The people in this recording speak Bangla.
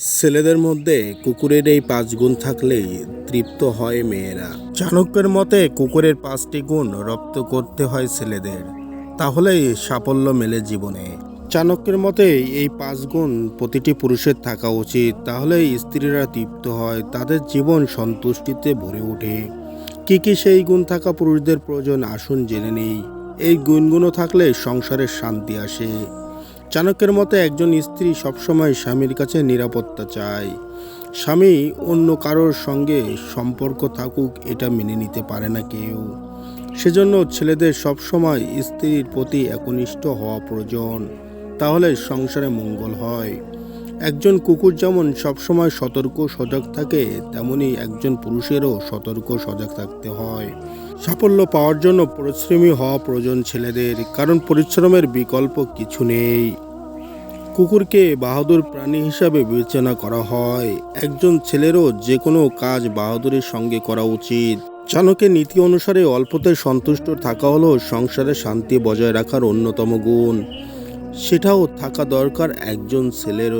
ছেলেদের মধ্যে কুকুরের এই পাঁচ গুণ থাকলেই তৃপ্ত হয় মেয়েরা। চাণক্যের মতে কুকুরের পাঁচটি গুণ রপ্ত করতে হয় ছেলেদের। তাহলেই সাফল্য মেলে জীবনে। চাণক্যের মতে এই পাঁচ গুণ প্রতিটি পুরুষের থাকা উচিত। তাহলেই স্ত্রীরা তৃপ্ত হয়, তাদের জীবন সন্তুষ্টিতে ভরে ওঠে। কি কি সেই গুণ থাকা পুরুষদের প্রয়োজন আসুন জেনে নেই। এই গুণগুলো থাকলে সংসারের শান্তি আসে। চাণক্যের মতে একজন স্ত্রী সবসময় স্বামীর কাছে নিরাপত্তা চায়। স্বামী অন্য কারোর সঙ্গে সম্পর্ক থাকুক এটা মেনে নিতে পারে না কেউ। সেজন্য ছেলেদের সবসময় স্ত্রীর প্রতি একনিষ্ঠ হওয়া প্রয়োজন। তাহলে সংসারে মঙ্গল হয়। একজন কুকুর যেমন সবসময় সতর্ক সজাগ থাকে, তেমনি একজন পুরুষেরও সতর্ক সজাগ থাকতে হয়। সাফল্য পাওয়ার জন্য পরিশ্রমী হওয়া প্রয়োজন ছেলেদের, কারণ পরিশ্রমের বিকল্প কিছু নেই। কুকুরকে বাহাদুর প্রাণী হিসাবে বিবেচনা করা হয়। একজন ছেলেরও যে কোনো কাজ বাহাদুরের সঙ্গে করা উচিত। চাণকের নীতি অনুসারে অল্পতে সন্তুষ্ট থাকা হলো সংসারে শান্তি বজায় রাখার অন্যতম গুণ। সেটাও থাকা দরকার একজন ছেলের